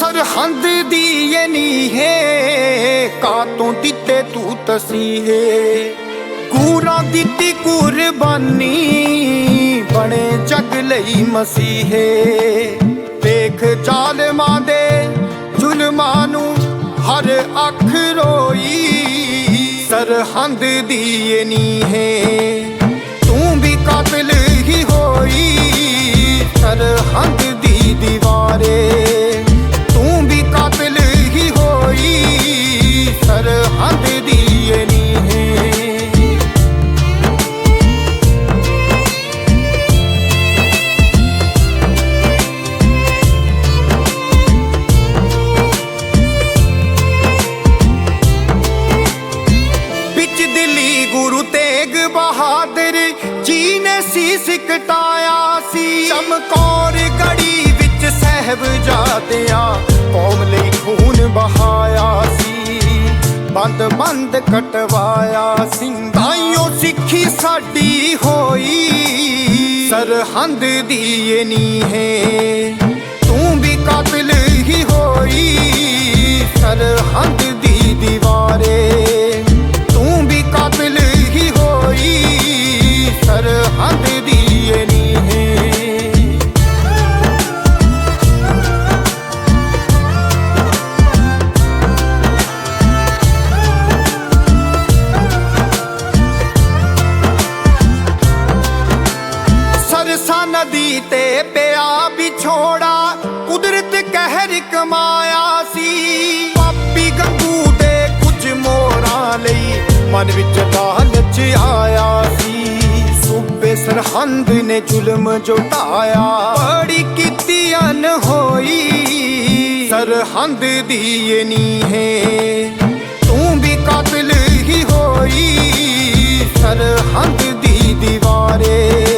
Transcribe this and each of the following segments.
ਸਰਹੰਦ ਦੀ ਇਹ ਨੀ ਹੈ ਕਾਤੋਂ ਦਿੱਤੇ ਤੂੰ ਤਸੀਹੇ? ਕੂਰਾਂ ਦਿੱਤੀ ਕੁਰਬਾਨੀ ਬਣੇ ਜਗ ਲਈ ਮਸੀਹੇ। ਦੇਖ ਜ਼ਾਲਮਾਂ ਦੇ ਜ਼ੁਲਮਾਂ ਨੂੰ ਹਰ ਅੱਖ ਰੋਈ ਸਰਹੰਦ ਦੀ ਇਹ ਨੀ ਨੇ ਸੀਸ ਸੀ। ਚਮਕੌਰ ਗੜੀ ਵਿੱਚ ਸਹਿਬਜ਼ਾਦਿਆਂ ਕੌਮ ਲਈ ਖੂਨ ਬਹਾਇਆ ਸੀ। ਬੰਦ ਬੰਦ ਕਟਵਾਇਆ ਸਿੰਘਾਈਓ ਸਿੱਖੀ ਸਾਡੀ ਹੋਈ। ਸਰਹੰਦ ਦੀ ਇਹ ਤੇ ਪਿਆ ਵਿਛੋੜਾ, ਕੁਦਰਤ ਕਹਿਰ ਕਮਾਇਆ ਸੀ। ਪਾਪੀ ਗੰਗੂ ਦੇ ਕੁਝ ਮੋਰਾਂ ਲਈ ਮਨ ਵਿੱਚ ਲਾਲਚ ਆਇਆ ਸੀ। ਸੂਬੇ ਸਰਹੰਦ ਨੇ ਜ਼ੁਲਮ ਜੁਟਾਇਆ। ਬੜੀ ਕੀਤੀ ਅਨ ਹੋਈ ਸਰਹੰਦ ਦੀ ਇਹ ਨੀ ਹੈ ਤੂੰ ਵੀ ਕਾਤਲ ਹੀ ਹੋਈ ਸਰਹੰਦ ਦੀ ਦੀਵਾਰੇ।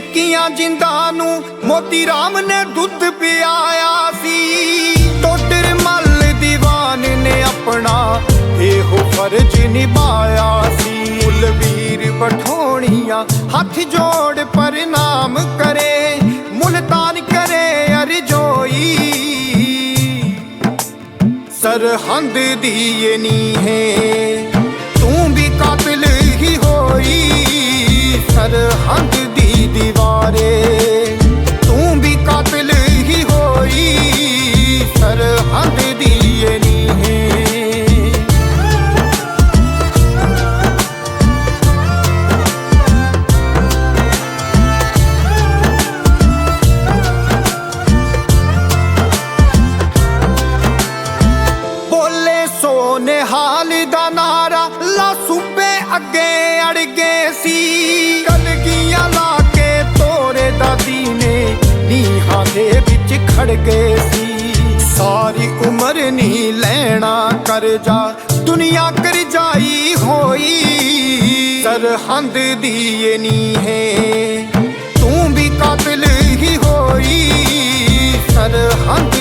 ਨਿੱਕੀਆਂ ਜਿੰਦਾਂ ਨੂੰ ਮੋਤੀ ਰਾਮ ਨੇ ਦੁੱਧ ਪਿਆਇਆ ਸੀ। ਟੋਡਰ ਮੱਲ ਦੀਵਾਨ ਨੇ ਆਪਣਾ ਇਹੋ ਫਰਜ਼ ਨਿਭਾਇਆ ਸੀ। ਕੁਲਵੀਰ ਬਠੋਣੀਆਂ ਹੱਥ ਜੋੜ ਪ੍ਰਣਾਮ ਕਰੇ, ਮੁਲਤਾਨ ਕਰੇ ਅਰਜੋਈ ਸਰਹੰਦ ਦੀ ਇਹ ਉਹ ਨਿਹਾਲ ਦਾ ਨਾਰਾ ਲਾ ਸੂਬੇ ਅੱਗੇ ਅੜ ਗਏ ਸੀ। ਕਲਗੀਆਂ ਲਾ ਕੇ ਤੋਰੇ ਦਾ ਦੀਨੇ ਨੀਹਾਂ ਦੇ ਵਿੱਚ ਖੜ ਗਏ ਸੀ। ਸਾਰੀ ਉਮਰ ਨਹੀਂ ਲੈਣਾ ਕਰ ਕਰਜ਼ਾ, ਦੁਨੀਆ ਕਰਜ਼ਾਈ ਹੋਈ। ਸਰਹੰਦ ਦੀ ਇਹ ਨੀ ਹੈ ਤੂੰ ਵੀ ਕਾਤਲ ਹੀ ਹੋਈ। ਸਰਹੰਦ